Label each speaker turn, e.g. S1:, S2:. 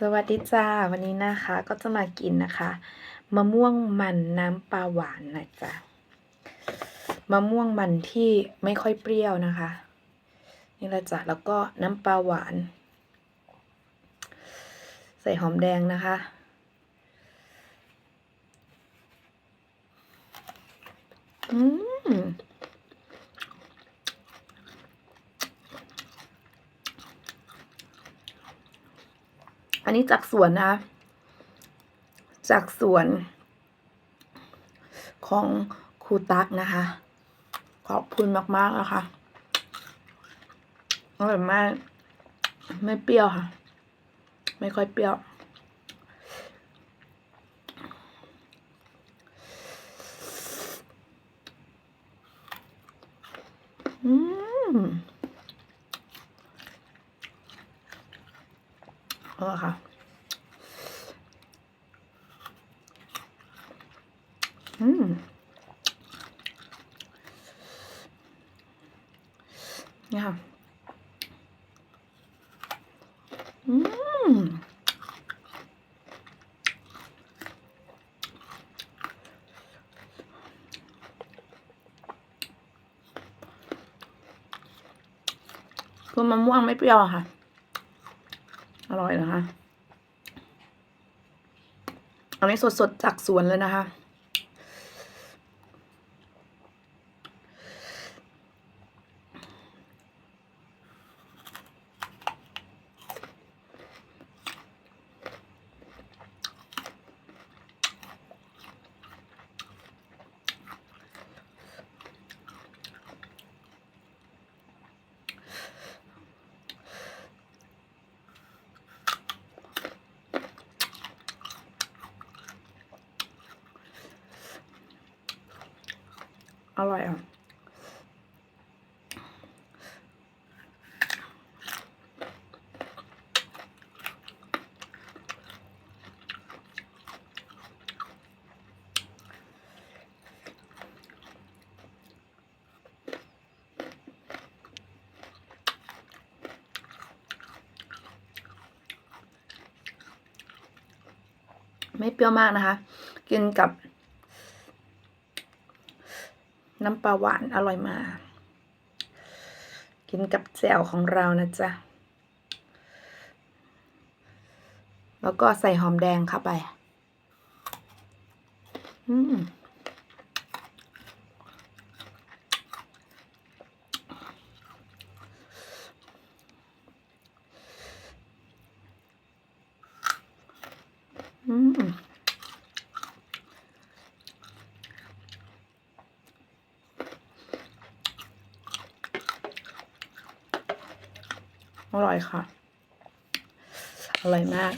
S1: สวัสดีจ้าวันนี้นะคะก็จะมากินนะคะ มะม่วงมันน้ำปลาหวานนะจ๊ะมะม่วงมันที่ไม่ค่อยเปรี้ยวนะคะ นี่ละจ้ะแล้วก็น้ำปลาหวาน ใส่หอมแดงนะคะ อืม อั นนี้จากสวนนะจากสวน ของครูตักนะคะ ขอบคุณมากๆนะคะอร่อยมากไม่เปรี้ยวค่ะ ไม่ค่อยเปรี้ยว อืม อร่อยค่ะ อืมนี่ค่ะ อืมคือมะม่วงไม่เปรี้ยวค่ะ อร่อยนะคะ อันนี้สดๆจากสวนเลยนะคะ อร่อยอะไม่เปรี้ยวมากนะคะ กินกับ น้ำปลาหวานอร่อยมา กินกับแจ่วของเรานะจ๊ะ แล้วก็ใส่หอมแดงเข้าไป อืมอืม อร่อยค่ะ อร่อยมาก